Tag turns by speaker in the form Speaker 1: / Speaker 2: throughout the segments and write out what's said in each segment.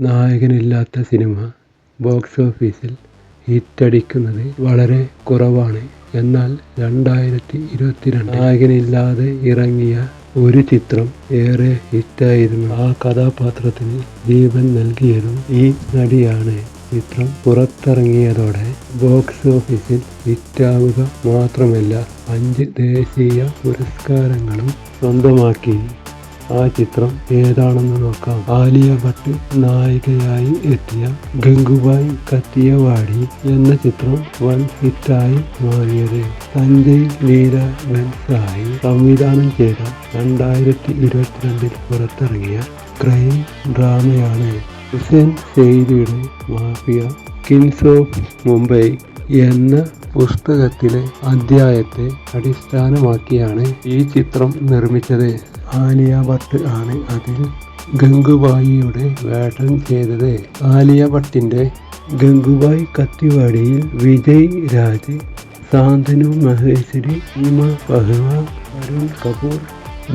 Speaker 1: നായകനില്ലാത്ത cinema box ഓഫീസിൽ ഹിറ്റടിക്കുന്നത് വളരെ കുറവാണ്. എന്നാൽ രണ്ടായിരത്തി ഇരുപത്തിരണ്ട് നായകനില്ലാതെ ഇറങ്ങിയ ഒരു ചിത്രം ഏറെ ഹിറ്റായിരുന്നു. ആ കഥാപാത്രത്തിന് ജീവൻ നൽകിയതും ഈ നടിയാണ്. ചിത്രം പുറത്തിറങ്ങിയതോടെ ബോക്സ് ഓഫീസിൽ ഹിറ്റാവുക മാത്രമല്ല അഞ്ച് ദേശീയ പുരസ്കാരങ്ങളും സ്വന്തമാക്കി. ആ ചിത്രം ഏതാണെന്ന് നോക്കാം. ആലിയ ഭട്ട് നായികയായി എത്തിയ ഗംഗുബായ് കത്തിയവാടി എന്ന ചിത്രം വൻ ഹിറ്റായി മാറിയത്. സഞ്ജയ് ലീല ബൻസായി സംവിധാനം ചെയ്ത രണ്ടായിരത്തി ഇരുപത്തിരണ്ടിൽ പുറത്തിറങ്ങിയ ക്രൈം ഡ്രാമയാണ്. ഹുസൈൻ സെയ്ദിയുടെ മാഫിയ കിങ്സ് ഓഫ് മുംബൈ എന്ന പുസ്തകത്തിലെ അധ്യായത്തെ അടിസ്ഥാനമാക്കിയാണ് ഈ ചിത്രം നിർമ്മിച്ചത്. ആലിയ ഭട്ട് ആണ് അതിൽ ഗംഗുബായിയുടെ വേഷം ചെയ്തത്. ആലിയ ഭട്ടിന്റെ ഗംഗുബായി കത്തിവാടിയിൽ വിജയ് രാജ് സാന്തനു മഹേശ്വരി ഹിമ പഹ്വ അരുൺ കപൂർ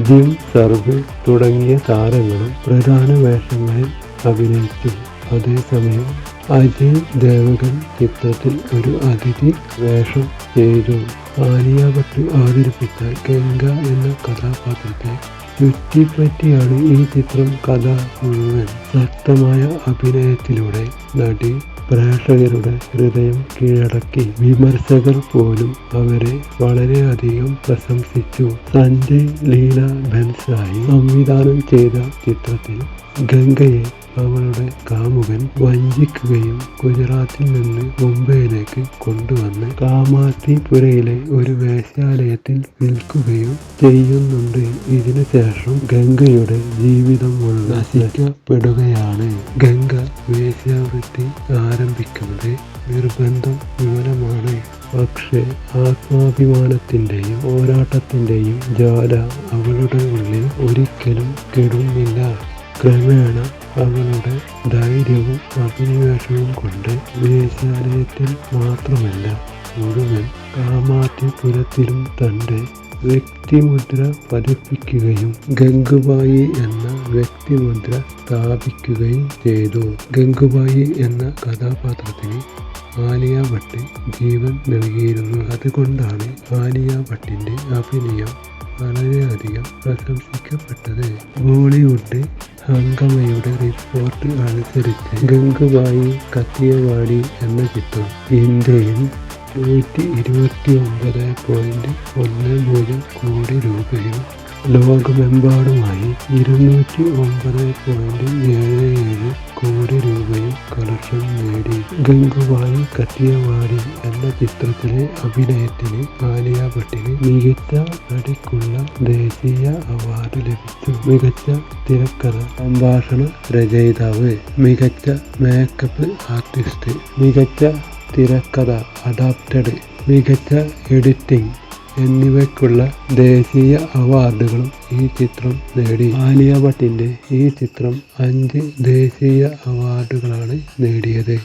Speaker 1: ജിം സർവ് തുടങ്ങിയ താരങ്ങളും പ്രധാന വേഷങ്ങളിൽ അഭിനയിച്ചു. അതേസമയം അജയ് ദേവകൻ ചിത്രത്തിൽ ഒരു അതിഥി വേഷം ചെയ്തു. ആലിയ ഭട്ട് അവതരിപ്പിച്ച ഗംഗ എന്ന കഥാപാത്രത്തെ ചുറ്റിപ്പറ്റിയാണ് ഈ ചിത്രം കഥ മുഴുവൻ. ശക്തമായ അഭിനയത്തിലൂടെ നടി പ്രേക്ഷകരുടെ ഹൃദയം കീഴടക്കി. വിമർശകർ പോലും അവരെ വളരെയധികം പ്രശംസിച്ചു. സഞ്ജയ് ലീല ബൻസായി സംവിധാനം ചെയ്ത ചിത്രത്തിൽ ഗംഗയെ അവളുടെ കാമുകൻ വഞ്ചിക്കുകയും ഗുജറാത്തിൽ നിന്ന് മുംബൈയിലേക്ക് കൊണ്ടുവന്ന് കാമാത്തിപുരയിലെ ഒരു വേശ്യാലയത്തിൽ വിൽക്കുകയും ചെയ്യുന്നുണ്ട്. ഇതിനുശേഷം ഗംഗയുടെ ജീവിതം മുഴുവൻ നശിക്കപ്പെടുകയാണ്. ഗംഗ വേശ്യാവൃത്തി ആരംഭിക്കുന്നത് നിർബന്ധം മൂലമാണ്. പക്ഷേ ആത്മാഭിമാനത്തിന്റെയും പോരാട്ടത്തിന്റെയും ജ്വാല അവളുടെ ഉള്ളിൽ ഒരിക്കലും കെടുന്നില്ല. ക്രമേണ അവളുടെ ധൈര്യവും അഭിനിവേശവും കൊണ്ട് വേശ്യാലയത്തിൽ മാത്രമല്ല മുഴുവൻ കാമാത്യപുരത്തിലും തന്റെ വ്യക്തിമുദ്ര പതിപ്പിക്കുകയും ഗംഗുബായി എന്ന വ്യക്തിമുദ്ര സ്ഥാപിക്കുകയും ചെയ്തു. ഗംഗുബായി എന്ന കഥാപാത്രത്തിന് ആലിയ ഭട്ട് ജീവൻ നൽകിയിരുന്നു. അതുകൊണ്ടാണ് ആലിയ ഭട്ടിന്റെ അഭിനയം വളരെയധികം പ്രശംസിക്കപ്പെട്ടത്. ബോളിവുഡ് ഹംഗമയുടെ റിപ്പോർട്ട് അനുസരിച്ച് ഗംഗുബായി കത്തിയവാടി എന്ന ചിത്രം. ഇന്ത്യയിൽ നൂറ്റി ഇരുപത്തി ഒമ്പത് പോയിന്റ് ഒന്ന് പൂജ്യം കോടി രൂപയും ലോകമെമ്പാടുമായി ഇരുന്നൂറ്റി ഒമ്പത് പോയിന്റ് ഏഴ് ഏഴ് കോടി രൂപയും കളക്ഷൻ നേടി. ഗംഗുബായി കത്തിയവാടി എന്ന ചിത്രത്തിലെ അഭിനയത്തിന് ആലിയ ഭട്ടിന് മികച്ച നടിക്കുള്ള ദേശീയ അവാർഡ് ലഭിച്ചു. മികച്ച തിരക്കഥ സംഭാഷണ രചയിതാവ് മികച്ച മേക്കപ്പ് ആർട്ടിസ്റ്റ് മികച്ച തിരക്കഥ അഡാപ്റ്റഡ് മികച്ച എഡിറ്റിംഗ് എന്നിവയ്ക്കുള്ള ദേശീയ അവാർഡുകളും ഈ ചിത്രം നേടി. ആലിയ ഭട്ടിന്റെ ഈ ചിത്രം അഞ്ച് ദേശീയ അവാർഡുകളാണ് നേടിയത്.